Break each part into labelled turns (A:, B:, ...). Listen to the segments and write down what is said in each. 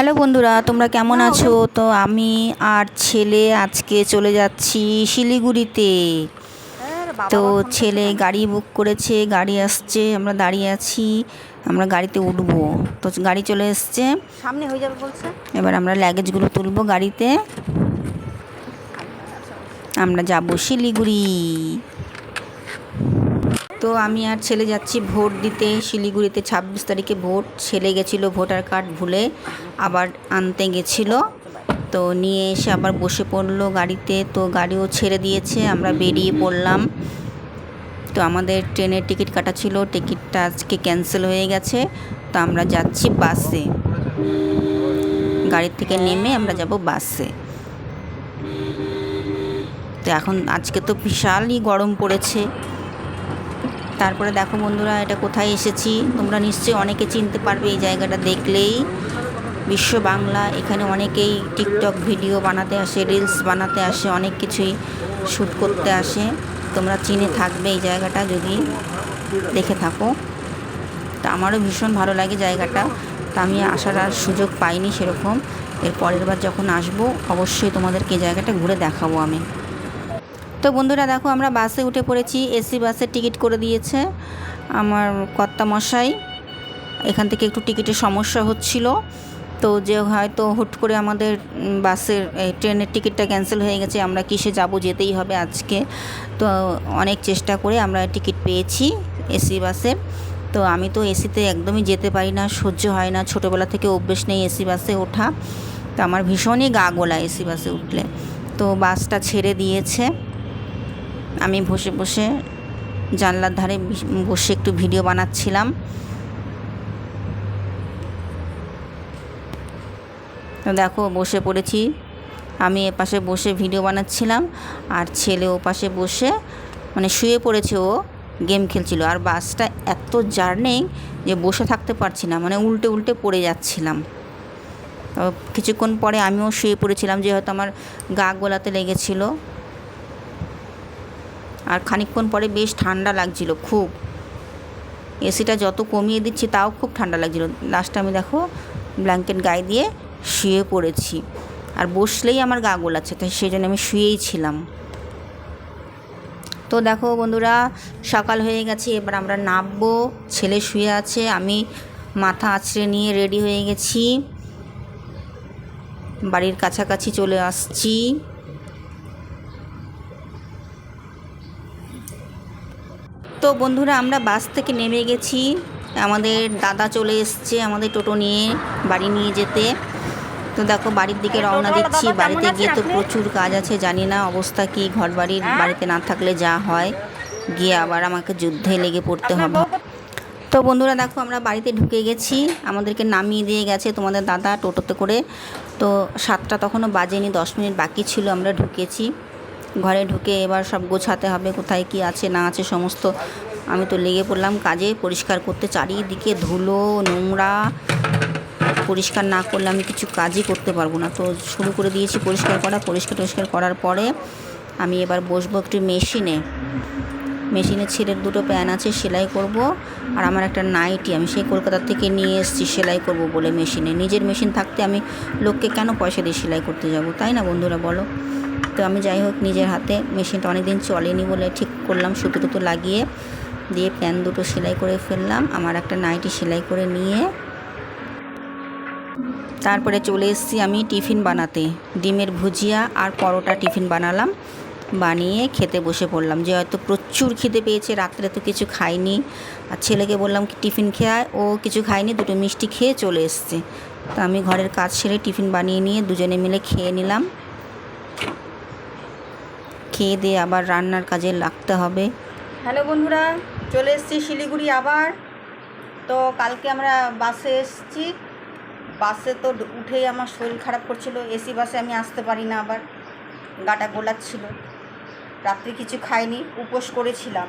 A: Hello বন্ধুরা তোমরা কেমন আছো? তো আমি আর ছেলে আজকে চলে যাচ্ছি শিলিগুড়িতে। তো ছেলে গাড়ি বুক করেছে গাড়ি আসছে আমরা দাঁড়িয়ে আছি আমরা গাড়িতে উঠবো। তো গাড়ি চলে এসছে।
B: সামনে হয়ে যাবে বলছে।
A: এবার আমরা লাগেজগুলো তুলবো গাড়িতে। আমরা যাব শিলিগুড়ি। তো আমি আর ছেলে যাচ্ছি ভোট দিতে। শিলিগুড়িতে ছাব্বিশ তারিখে ভোট। ছেলে গেছিল ভোটার কার্ড ভুলে আবার আনতে গেছিল। তো নিয়ে এসে আবার বসে পড়ল গাড়িতে। তো গাড়িও ছেড়ে দিয়েছে, আমরা বেরিয়ে পড়লাম। তো আমাদের ট্রেনের টিকিট কাটা ছিল, টিকিটটা আজকে ক্যান্সেল হয়ে গেছে। তো আমরা যাচ্ছি বাসে। গাড়ির থেকে নেমে আমরা যাব বাসে। তো এখন আজকে তো বিশালই গরম পড়েছে। তারপরে দেখো বন্ধুরা, এটা কোথায় এসেছি? তোমরা নিশ্চয়ই অনেকে চিনতে পারবে এই জায়গাটা দেখলেই। বিশ্ব বাংলা, এখানে অনেকেই টিকটক ভিডিও বানাতে আসে রিলস বানাতে আসে, অনেক কিছুই শ্যুট করতে আসে। তোমরা চিনে থাকবে এই জায়গাটা যদি দেখে থাকো। তা আমারও ভীষণ ভালো লাগে জায়গাটা। তা আমি আসার আর সুযোগ পাইনি সেরকম। এর পরের বার যখন আসব, অবশ্যই তোমাদেরকে জায়গাটা ঘুরে দেখাবো আমি। তো বন্ধুরা দেখো, আমরা বাসে উঠে পড়েছি। এসি বাসের টিকিট করে দিয়েছে আমার কর্তা মশাই এখান থেকে একটু টিকিটের সমস্যা হচ্ছিল। তো যে হয়তো হুট করে আমাদের বাসের ট্রেনের টিকিটটা ক্যান্সেল হয়ে গেছে, আমরা কিসে যাব, যেতেই হবে আজকে। তো অনেক চেষ্টা করে আমরা টিকিট পেয়েছি এসি বাসের তো আমি তো এসিতে একদমই যেতে পারি না, সহ্য হয় না। ছোটোবেলা থেকে অভ্যেস নেই এসি বাসে ওঠা। তো আমার ভীষণই গা গোলা এসি বাসে উঠলে। তো বাসটা ছেড়ে দিয়েছে। আমি বসে বসে জানলার ধারে বসে একটু ভিডিও বানাচ্ছিলাম। দেখো, বসে পড়েছি। আমি এপাশে বসে ভিডিও বানাচ্ছিলাম আর ছেলে ও পাশে বসে মানে শুয়ে পড়েছে ও, গেম খেলছিল। আর বাসটা এত জার্নিং যে বসে থাকতে পারছি না মানে উল্টে উল্টে পড়ে যাচ্ছিলাম। কিছুক্ষণ পরে আমিও শুয়ে পড়েছিলাম যে হয়তো আমার গা গোলাতে লেগেছিলো। আর খানিকক্ষণ পরে বেশ ঠান্ডা লাগছিল, খুব। এসিটা যত কমিয়ে দিচ্ছি তাও খুব ঠান্ডা লাগছিল। লাস্টে আমি দেখো ব্ল্যাঙ্কেট গায়ে দিয়ে শুয়ে পড়েছি। আর বসলেই আমার গা গোলাচ্ছে, তাই সেই জন্য আমি শুয়েই ছিলাম। তো দেখো বন্ধুরা, সকাল হয়ে গেছে, এবার আমরা নামবো। ছেলে শুয়ে আছে, আমি মাথা আছড়ে নিয়ে রেডি হয়ে গেছি। বাড়ির কাছাকাছি চলে আসছি। তো বন্ধুরা আমরা বাস থেকে নেমে গেছি। আমাদের দাদা চলে এসছে আমাদের টোটো নিয়ে বাড়ি নিয়ে যেতে। তো দেখো বাড়ির দিকে রওনা দিচ্ছি। বাড়িতে গিয়ে তো প্রচুর কাজ আছে জানি না অবস্থা কি ঘর বাড়ির বাড়িতে না থাকলে যা হয়। গিয়ে আবার আমাকে যুদ্ধে লেগে পড়তে হবে। তো বন্ধুরা দেখো আমরা বাড়িতে ঢুকে গেছি। আমাদেরকে নামিয়ে দিয়ে গেছে তোমাদের দাদা টোটোতে করে। তো সাতটা তখনও বাজেনি দশ মিনিট বাকি ছিল আমরা ঢুকেছি। ঘরে ঢুকে এবার সব গোছাতে হবে, কোথায় কি আছে, না আছে সমস্ত। আমি তো লেগে পড়লাম কাজে, পরিষ্কার করতে চারিদিকে ধুলো, নোংরা। পরিষ্কার না করলে আমি কিছু কাজই করতে পারব না। তো শুরু করে দিয়েছি পরিষ্কার করা। পরিষ্কার টরিষ্কার করার পরে আমি এবার বসবো একটি মেশিনে। মেশিনে ছেলের দুটো প্যান আছে, সেলাই করব। আর আমার একটা নাইটি, আমি সেই কলকাতা থেকে নিয়ে এসেছি, সেলাই করব বলে মেশিনে। নিজের মেশিন থাকতে আমি লোককে কেন পয়সা দিয়ে সেলাই করতে যাব, তাই না বন্ধুরা বলো? তো আমি যাই হোক নিজের হাতে মেশিনটা অনেক দিন চলেনি বলে ঠিক করলাম, সুতো টুতো লাগিয়ে দিয়ে প্যান দুটো সেলাই করে ফেললাম, আমার একটা নাইটি সেলাই করে নিয়ে। তারপরে চলে এসেছি আমি টিফিন বানাতে। ডিমের ভুজিয়া আর পরোটা টিফিন বানালাম, বানিয়ে খেতে বসে পড়লাম। যে হয়তো প্রচুর খিদে পেয়েছে, রাত্রে তো কিছু খাইনি। আর ছেলেকে বললাম কি, টিফিন খেয়ে ও কিছু খায়নি, দুটো মিষ্টি খেয়ে চলে এসছে। তো আমি ঘরের কাজ সেরে টিফিন বানিয়ে নিয়ে দুজনে মিলে খেয়ে নিলাম। খেয়ে দিয়ে আবার রান্নার কাজে লাগতে হবে।
B: হ্যালো বন্ধুরা, চলে এসেছি শিলিগুড়ি আবার। তো কালকে আমরা বাসে এসেছি। বাসে তো উঠেই আমার শরীর খারাপ করছিল, এসি বাসে আমি আসতে পারি না আবার। গাটা গোলাচ্ছিল। রাত্রে কিছু খাইনি, উপোস করেছিলাম।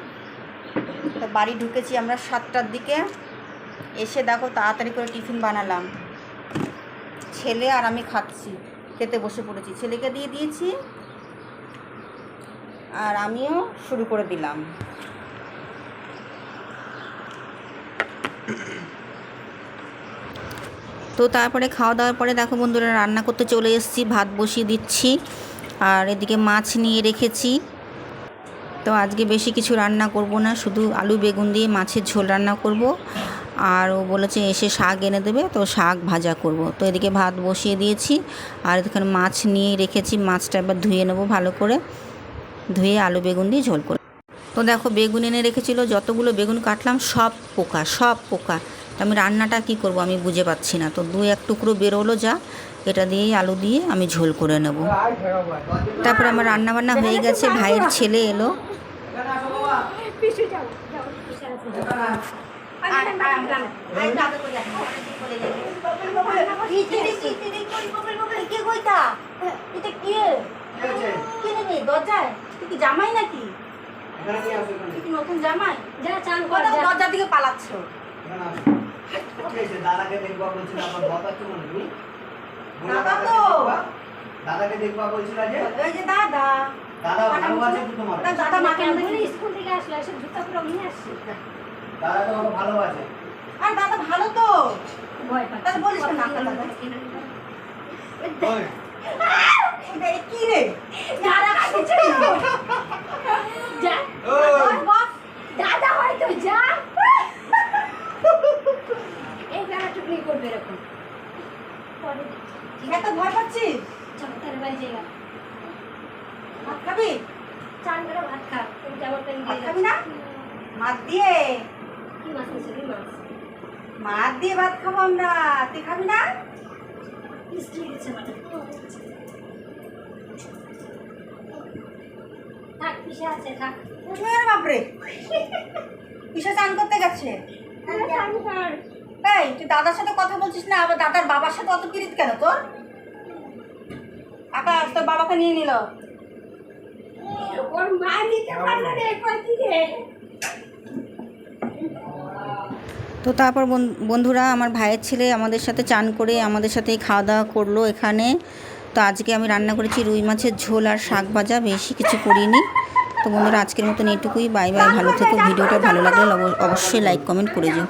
B: তো বাড়ি ঢুকেছি আমরা সাতটার দিকে। এসে দেখো তাড়াতাড়ি করে টিফিন বানালাম। ছেলে আর আমি খাচ্ছি, খেতে বসে পড়েছি। ছেলেকে দিয়ে দিয়েছি আর আমিও শুরু করে দিলাম।
A: তো তারপরে খাওয়া দাওয়ার পরে দেখো বন্ধুরা রান্না করতে চলে এসেছি, ভাত বসিয়ে দিচ্ছি, আর এদিকে মাছ নিয়ে রেখেছি। তো আজকে বেশি কিছু রান্না করব না, শুধু আলু বেগুন দিয়ে মাছের ঝোল রান্না করব। আর ও বলেছে এসে শাক এনে দেবে, তো শাক ভাজা করব। তো এদিকে ভাত বসিয়ে দিয়েছি, আর এখানে মাছ নিয়ে রেখেছি, মাছটা এবার ধুয়ে নেব ভালো করে। ধুয়ে আলু বেগুন দিয়ে ঝোল করে তো দেখো বেগুন এনে রেখেছিল যতগুলো বেগুন কাটলাম সব পোকা সব পোকা আমি রান্নাটা কি করব আমি বুঝে পাচ্ছি না তো দু এক টুকরো বেরোলো যা এটা দিয়েই আলু দিয়ে আমি ঝোল করে নেব তারপর আমার রান্না বান্না হয়ে গেছে ভাইয়ের ছেলে এলো
B: কি কে নেবে দরজায়? তুই কি জামাই নাকি? তুই কি নতুন জামাই?
C: যা চান কর
B: কোথাও দিকে পালাচ্ছ।
D: দাদাকে দেখবা বলছিল আমার বাবা কি মনে তুমি
B: দাদা তো।
D: দাদাকে দেখবা বলছিল যে?
B: ওই যে দাদা।
D: দাদা ভালো আছে তো তোমার?
B: দাদা মাকে
C: কেমন স্কুল থেকে আসলো এসে জুতা পুরো নিয়ে আসছি।
D: দাদা ভালো আছে
B: আর দাদা ভালো তো।
C: ভয় পাচ্ছি।
B: বলিস না, দাদা।
D: ওই
B: এটা কি রে
C: দাদা কাছে যা
D: ওই
B: বস
C: দাদা হয়তো যা এই বেলা টুকনি করবে এরকম পরে
B: এত ভয় পাচ্ছিস
C: চলো তার
B: ভাত খাবি?
C: চান করে ভাত খা। তুমি কেমন করে দিয়ে
B: খাবি না? মাছ দিয়ে?
C: কি মাছ নিয়েছো কি মাছ?
B: মাছ দিয়ে ভাত খাব আমরা। তুই খাবি না?
C: মিষ্টি গেছে মাঠে থাক পিসে আছে থাক।
B: ওরে বাপরে? চান করতে গেছে এই তুই দাদার সাথে কথা বলছিস না? আবার দাদার বাবার সাথে অত পিরিত কেন তোর? আকাশ তোর বাবাকে নিয়ে নিল।
C: ওর মা নিতে পারল রে কয়টি
A: তো তারপর বন- বন্ধুরা আমার ভাইয়ের ছেলে আমাদের সাথে চান করে আমাদের সাথেই খাওয়া দাওয়া করল এখানে। তো আজকে আমি রান্না করেছি রুই মাছের ঝোল আর শাক ভাজা বেশি কিছু করিনি। তো বন্ধুরা আজকের মতন এটুকুই। বাই বাই ভালো থেকো। ভিডিওটা ভালো লাগলে অবশ্যই লাইক কমেন্ট করে দিও।